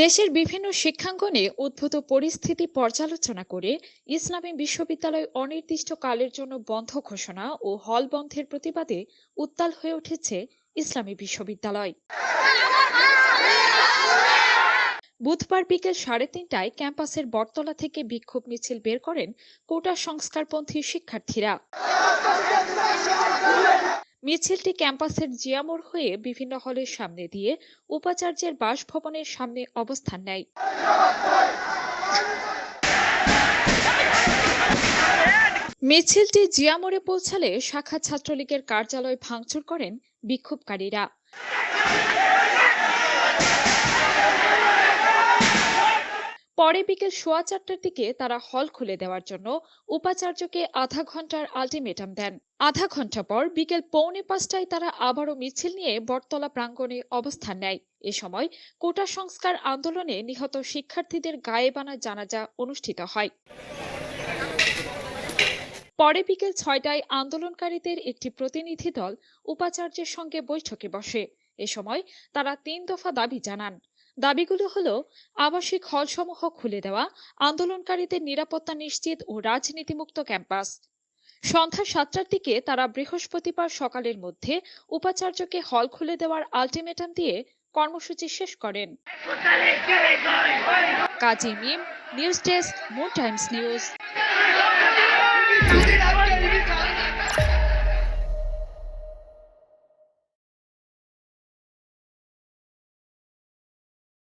দেশের বিভিন্ন শিক্ষাঙ্গনে উদ্ভূত পরিস্থিতি পর্যালোচনা করে ইসলামী বিশ্ববিদ্যালয় অনির্দিষ্টকালের জন্য বন্ধ ঘোষণা ও হল বন্ধের প্রতিবাদে উত্তাল হয়ে উঠেছে ইসলামী বিশ্ববিদ্যালয়। বুধবার বিকেল সাড়ে তিনটায় ক্যাম্পাসের বটতলা থেকে বিক্ষোভ মিছিল বের করেন কোটা সংস্কারপন্থী শিক্ষার্থীরা। মিছিলটি ক্যাম্পাসের জিয়ামোর হয়ে বিভিন্ন হলের সামনে দিয়ে উপাচার্যের বাসভবনের সামনে অবস্থান নেয়। মিছিলটি জিয়ামোরে পৌঁছালে শাখা ছাত্রলীগের কার্যালয় ভাঙচুর করেন বিক্ষোভকারীরা। পরে বিকেল সোয়া চারটার দিকে তারা হল খুলে দেওয়ার জন্য উপাচার্যকে আধা ঘণ্টার আলটিমেটাম দেন। আধা ঘণ্টা পর বিকেল পৌনে পাঁচটায় তারা আবারও মিছিল নিয়ে বটতলা প্রাঙ্গণে অবস্থান নেয়। এ সময় কোটা সংস্কার আন্দোলনে নিহত শিক্ষার্থীদের গায়েবানা জানাজা অনুষ্ঠিত হয়। পরে বিকেল ছয়টায় আন্দোলনকারীদের একটি প্রতিনিধি দল উপাচার্যের সঙ্গে বৈঠকে বসে। এ সময় তারা তিন দফা দাবি জানান। দাবিগুলো হলো আবাসিক হলসমূহ খুলে দেওয়া, আন্দোলনকারীদের নিরাপত্তা নিশ্চিত ও রাজনীতিমুক্ত ক্যাম্পাস। সন্ধ্যা সাতটার দিকে তারা বৃহস্পতিবার সকালের মধ্যে উপাচার্যকে হল খুলে দেওয়ার আলটিমেটাম দিয়ে কর্মসূচি শেষ করেন। Kazi Mim news desk Moon Times News.